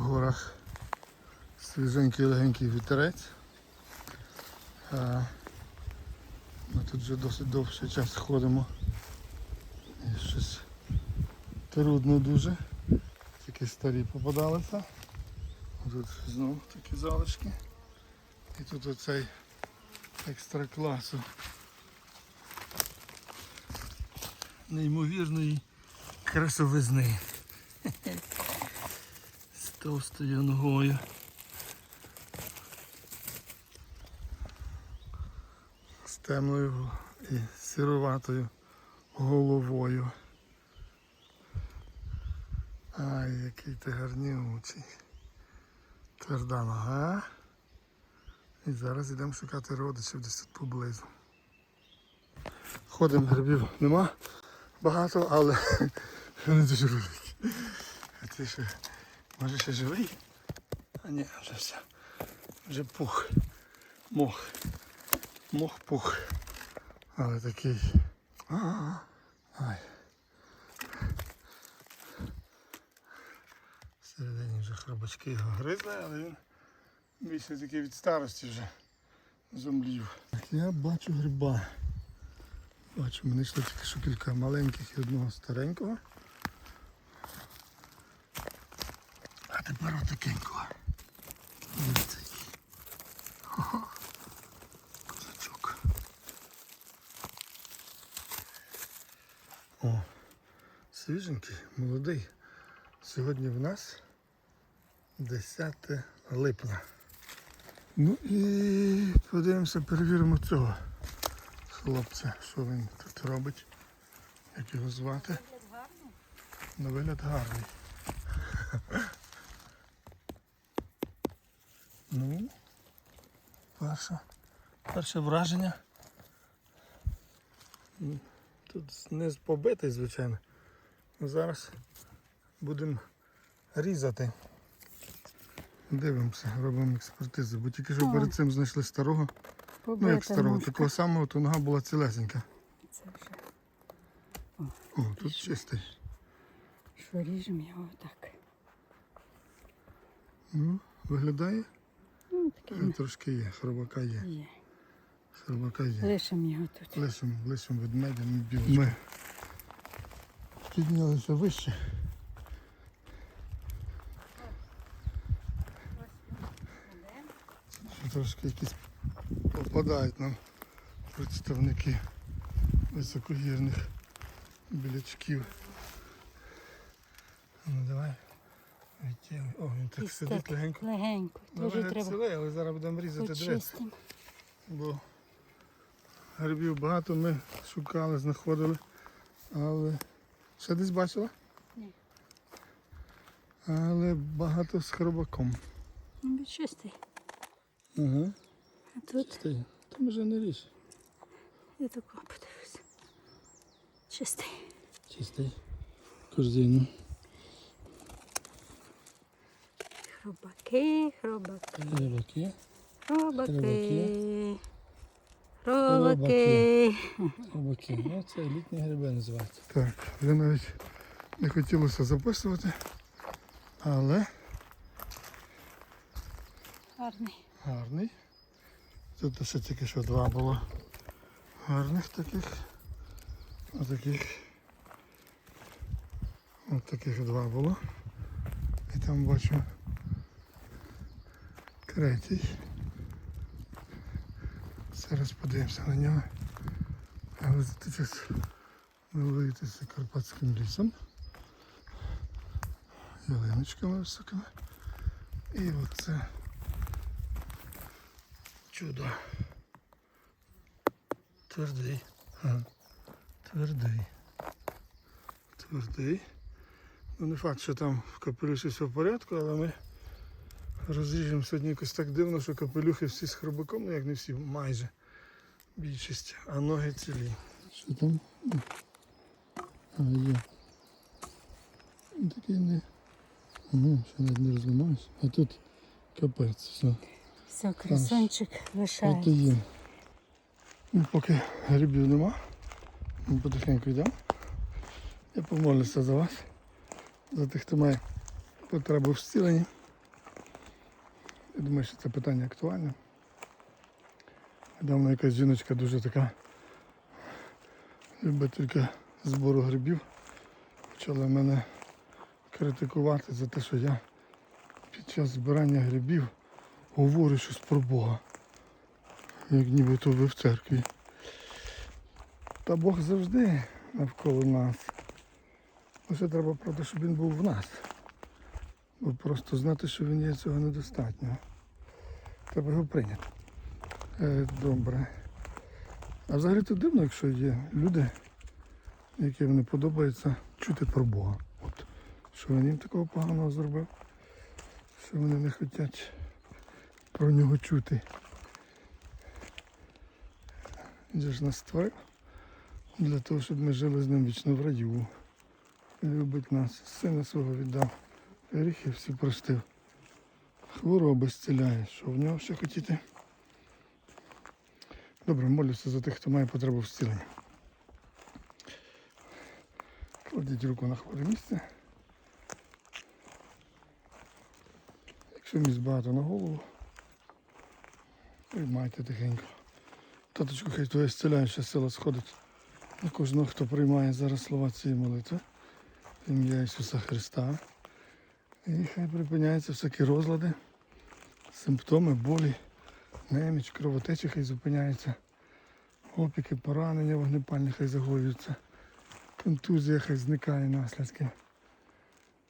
горах свіженький легенький вітерець. Ми тут вже досить довший час ходимо. І щось трудно дуже. Тільки старі попадалися. Тут знову такі залишки. І тут оцей екстра класу. Неймовірної красовизни. Товстою ногою. З темною і сироватою головою. Ай, який ти гарнючий. Тверда нога. І зараз йдемо шукати родичів десь тут поблизу. Ходимо, грибів нема багато, але вони дуже великі. А ти що, може ще живий? А ні, вже все. Вже пух. Мох. Мох пух. Але такий. А-а-а. Ай. Всередині вже хробачки його гризли, але він більше такий від старості вже зомлів. Я бачу гриба. Бачу, мене йшло тільки що кілька маленьких і одного старенького. А тепер. Дивіться Козачок. О, свіженький, молодий. Сьогодні в нас 10 липня. Ну і подивимося, перевіримо цього хлопця, що він тут робить, як його звати. На вигляд гарний. Ну, перше, перше враження. Тут низ побитий, звичайно. Ну, Зараз будемо різати. Дивимося, робимо експертизу, бо тільки що перед цим знайшли старого. Ну як старого, такого самого, то нога була цілесенька. Це вже. О, тут чистий. Що ріжемо його так. Ну, виглядає? Е, Трошки є, хробака є. є. Хробака є. Лишимо його тут. Лишимо, лишимо ведмедя, не білочку. Ми піднялися вище. Трошки якісь попадають нам представники високогірних білячків. Ну давай. О, він так І сидить стек легенько. Легенько. Ну, Дуже треба цілий, але зараз будемо різати дрес. Бо грибів багато ми шукали, знаходили. Але ще десь бачила? Ні. Але багато з хробаком. Ну, він чистий. Ага. А тут Стій. Там вже не ріж. я тако подивлюся. Чистий. Чистий. Корзину. Хробаки, хробаки, Хробаки. хробаки. Хробаки. Хробаки. Ну, це елітні гриби називаються. Так, вже навіть не хотілося записувати, але Гарний. гарний. Тут ще тільки що два було гарних таких. Отаких. От таких два було. І там бачу третій. Зараз подивимося на нього. Але за час милуєтеся Карпатським лісом. Ялиночками високими. І оце чудо. Твердий. Твердий. Твердий. Ну не факт, що там в капелюші все в порядку, але ми розріжемо сьогодні якось так дивно, що капелюхи всі з хробаком, ну як не всі, майже більшість, а ноги цілі. Що там? А, є. Ну, Такий не. Ага, ще навіть не розламався. А тут капець, все. Все, красончик От і лишається. є. Ну, поки грибів нема, ми потихеньку йдемо. Я помолюся за вас, за тих, хто має потребу в зціленні. Я думаю, що це питання актуальне. Недавно якась жіночка дуже така любителька збору грибів. Почала мене критикувати за те, що я під час збирання грибів говорю щось про Бога. Як нібито ви в церкві. Та Бог завжди навколо нас. Лише треба правда, щоб він був в нас. Бо просто знати, що він є, цього недостатньо. Треба його прийняти. Е, добре. А взагалі то дивно, якщо є люди, яким не подобається чути про Бога. От, що він їм такого поганого зробив, що вони не хочуть про нього чути. Він ж нас створив для того, щоб ми жили з ним вічно в раю. Любить нас, сина свого віддав, гріхи всі простив. Хвороби зціляє, що в нього ще хотіти. Добре, молюся за тих, хто має потребу в зціленні. Кладіть руку на хворе місце. Якщо місць багато на голову, приймайте тихенько. Таточку, хай твоя зціляюча сила сходить на кожного, хто приймає зараз слова цієї молитви. Ім'я Ісуса Христа. І хай припиняються всякі розлади, симптоми, болі, неміч, кровотечі хай зупиняються. Опіки, поранення вогнепальні хай загоюються. Контузія хай зникає наслідки.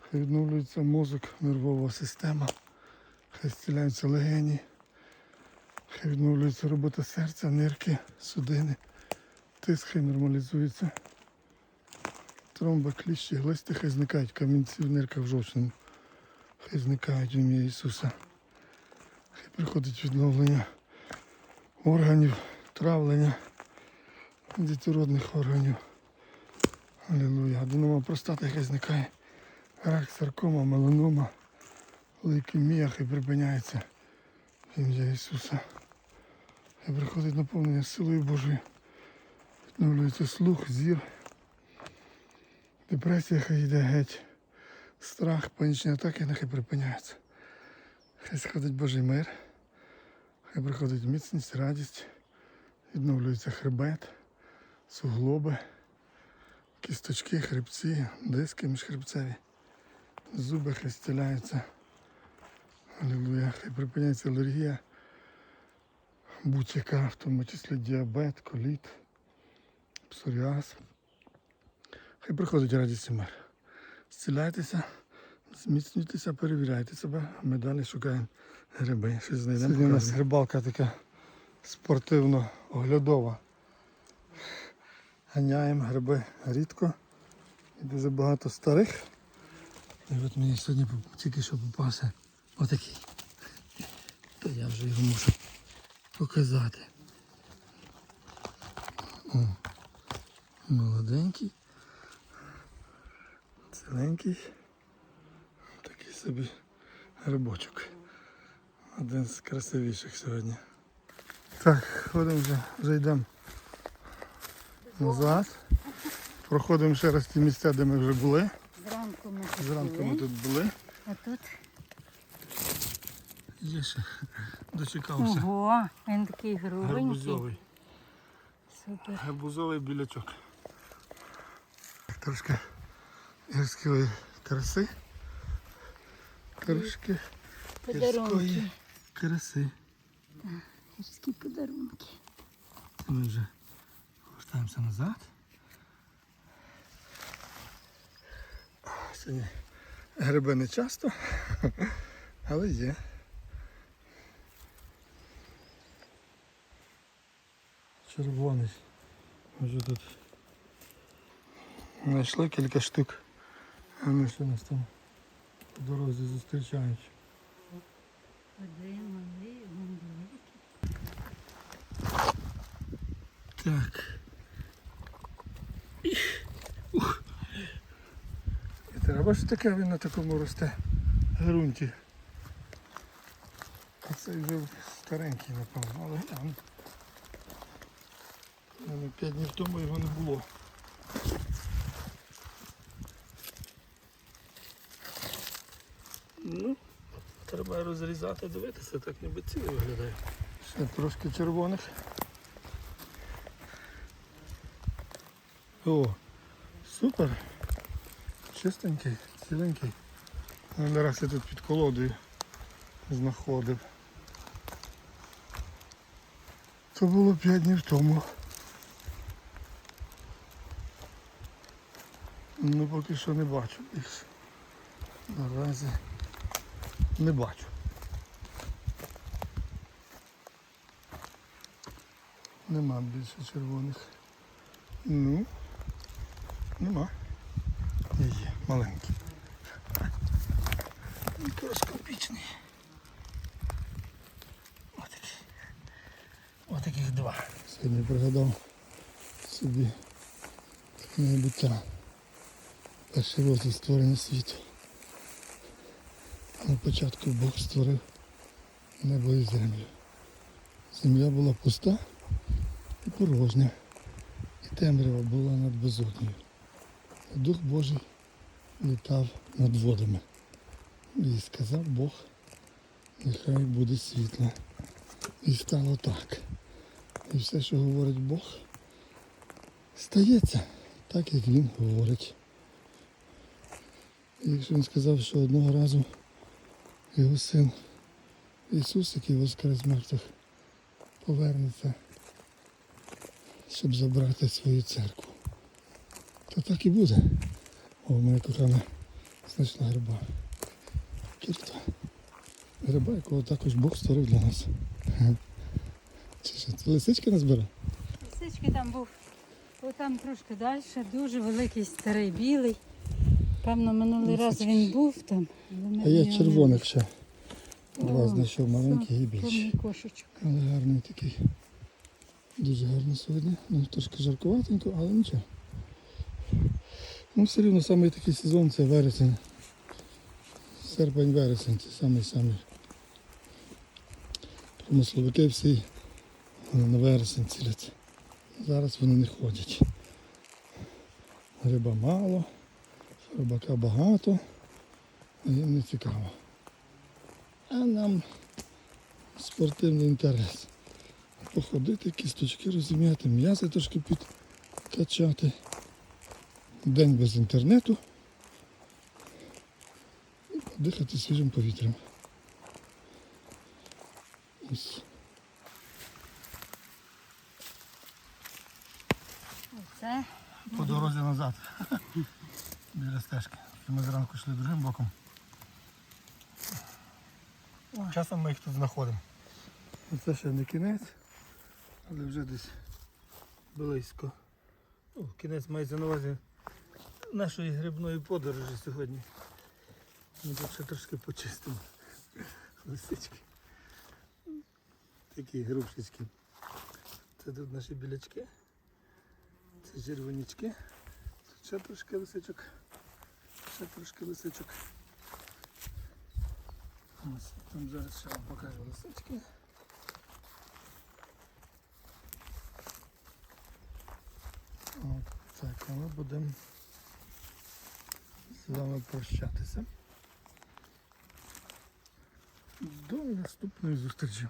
Хай відновлюється мозок, нервова система. Хай зціляються легені. Хай відновлюється робота серця, нирки, судини. Тиск хай нормалізується. Тромби, кліщі, глисти хай зникають, камінці в нирках жовчному. Хай зникають в ім'я Ісуса. Хай приходить відновлення органів, травлення, дітородних органів. Алілуя. Аденома простати хай зникає. Рак, саркома, меланома, лейкемія хай припиняється. В ім'я Ісуса. Хай приходить наповнення силою Божою. Відновлюється слух, зір. Депресія хай йде геть. Страх, панічні атаки нехай припиняються. Хай сходить Божий мир. Хай приходить міцність, радість. Відновлюється хребет, суглоби, кісточки, хребці, диски міжхребцеві. Зуби хай зціляються. Алілуя. Хай припиняється алергія. Будь-яка, в тому числі діабет, коліт, псоріаз. Хай приходить радість і мир. Зціляйтеся, зміцнюйтеся, перевіряйте себе, а ми далі шукаємо гриби. Щось знайдемо. Сьогодні у нас рибалка така спортивно-оглядова. Ганяємо гриби рідко. І дуже багато старих. І от мені сьогодні тільки що попався отакий. То я вже його мушу показати. О, молоденький. Ціленький. Такий собі грибочок. Один з красивіших сьогодні. Так, ходимо вже, вже йдемо назад. Проходимо ще раз ті місця, де ми вже були. Зранку ми тут Зранку ми були, тут були. а тут Є ще дочекався. ого, він такий грубенький. Гарбузовий. Супер. Гарбузовий білячок. Трошки гірської краси. Трошки гірської краси. Гірські подарунки. Ми вже повертаємося назад. Сьогодні гриби не часто, але є. Червоний. Вже тут знайшли кілька штук. А ми ще нас там по дорозі зустрічають. Так. Ух. І треба ж таке він на такому росте ґрунті. А цей вже старенький, напевно, але мене П'ять днів тому його не було. Ну, треба розрізати, дивитися, так ніби цілий виглядає. Ще трошки червоних. О, супер. Чистенький, ціленький. Не раз я тут під колодою знаходив. То було 5 днів тому. Ну поки що не бачу більше. Наразі не бачу. Нема більше червоних. Ну, нема. Є, маленький. Мікроскопічний. Отакий. Отаких два. Сьогодні пригадав собі таке небуття. Перший розділ створення світу. На початку Бог створив небо і землю. Земля була пуста і порожня, і темрява була над безоднею. Дух Божий літав над водами. І сказав Бог, нехай буде світло. І стало так. І все, що говорить Бог, стається так, як Він говорить. І якщо він сказав, що одного разу його син Ісус, який воскрес з мертвих, повернеться щоб забрати свою церкву. То так і буде. О, моя кохана значна гриба. Кірта. Гриба, якого також Бог створив для нас. Чи що, це лисички назбирав? Лисички там був. Отам трошки далі, дуже великий старий білий. Певно, минулий раз він був там. А є його червоних ще. Два знайшов маленький і більший. Але гарний такий. Дуже гарно сьогодні. Ну, трошки жаркуватенько, але нічого. Ну, все рівно самий такий сезон це вересень. Серпень-вересень це самий самий. Промисловики всі на вересень цілять. Зараз вони не ходять. Гриба мало, рибака багато, а їм не цікаво. А нам спортивний інтерес. Походити, кісточки розім'яти, м'язи трошки підкачати. День без інтернету. І подихати свіжим повітрям. Ось. Оце По дорозі назад. Біля стежки. Ми зранку йшли другим боком. Часом ми їх тут знаходимо. Це ще не кінець, але вже десь близько. Ну, кінець мається на увазі нашої грибної подорожі сьогодні. Ми тут ще трошки почистимо. Лисички. Такі грубшечки. Це тут наші білячки. Це червонячки. Тут ще трошки лисичок. Ще трошки лисичок. Ось там зараз ще вам покажу лисички. От так, а ми будемо з вами прощатися. До наступної зустрічі.